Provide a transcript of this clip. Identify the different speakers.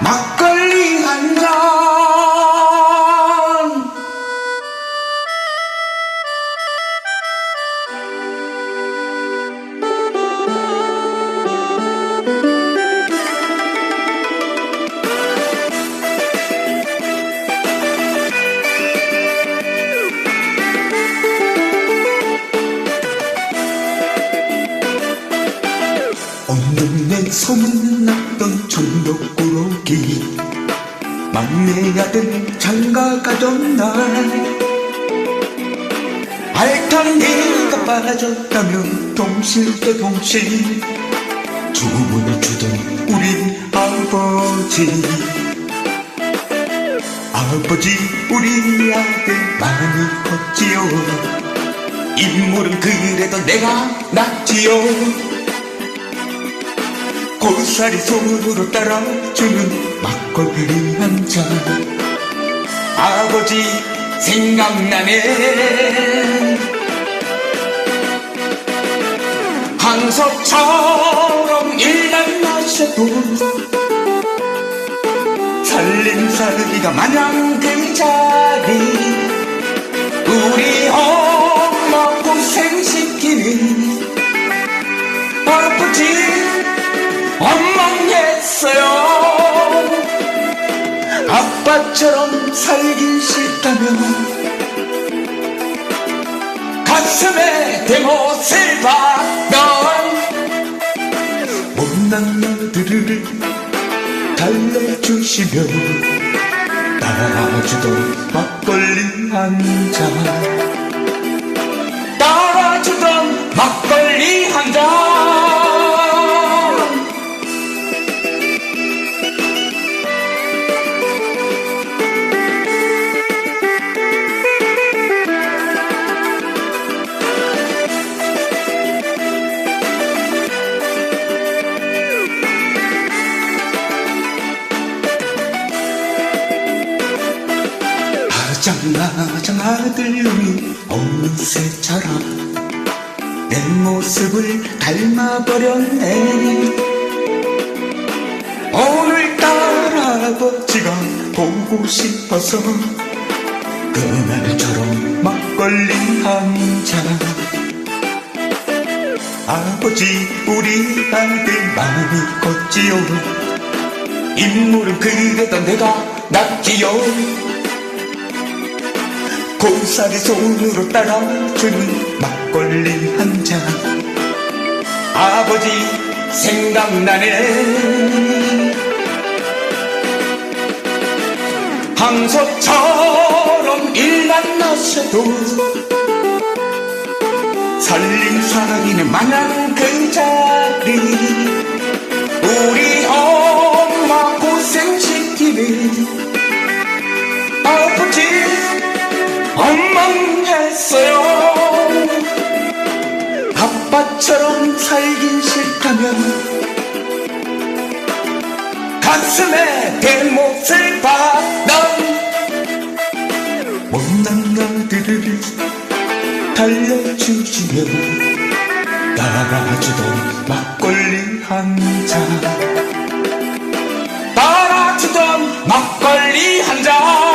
Speaker 1: 막걸리 한 잔. 엉덩이에 소문났던 천덕꾸러 기 막내 아들 장가 가던 날. 알탄 네가 빠졌다며 동실 대 동실. 주문을 주던 우리 아버지. 아버지 우리 아들 많이 컸지요. 인물은 그래도 내가 낫지요 고사리 손으로 따라 주는 막걸리 한 잔 아버지 생각나네. 항석처럼 일만 마셔도 살림살이가 마냥 그 자리. 우리 엄마 고생시키는 아버지 엉망했어요. 아빠처럼 살기 싫다면 가슴에 대못을 박던 못난 너들을 달래주시며 따라주던 막걸리 한잔 아장아장 아들놈이 어느새처럼 내 모습을 닮아버렸네. 오늘따라 아버지가 보고 싶어서 그날처럼 막걸리 한잔. 아버지 우리 아들 많이 컸지요. 인물은 그래도 내가 낫지요 고사리 손으로 따라 주는 막걸리 한 잔. 아버지 생각나네. 항석처럼 일만 나셔도 살림살이는 마냥 그자 했어요. 아빠처럼 살긴 싫다면 가슴에 대못을 박던 못난 나들을 달래주시며 따라주던 막걸리 한 잔. 따라주던 막걸리 한잔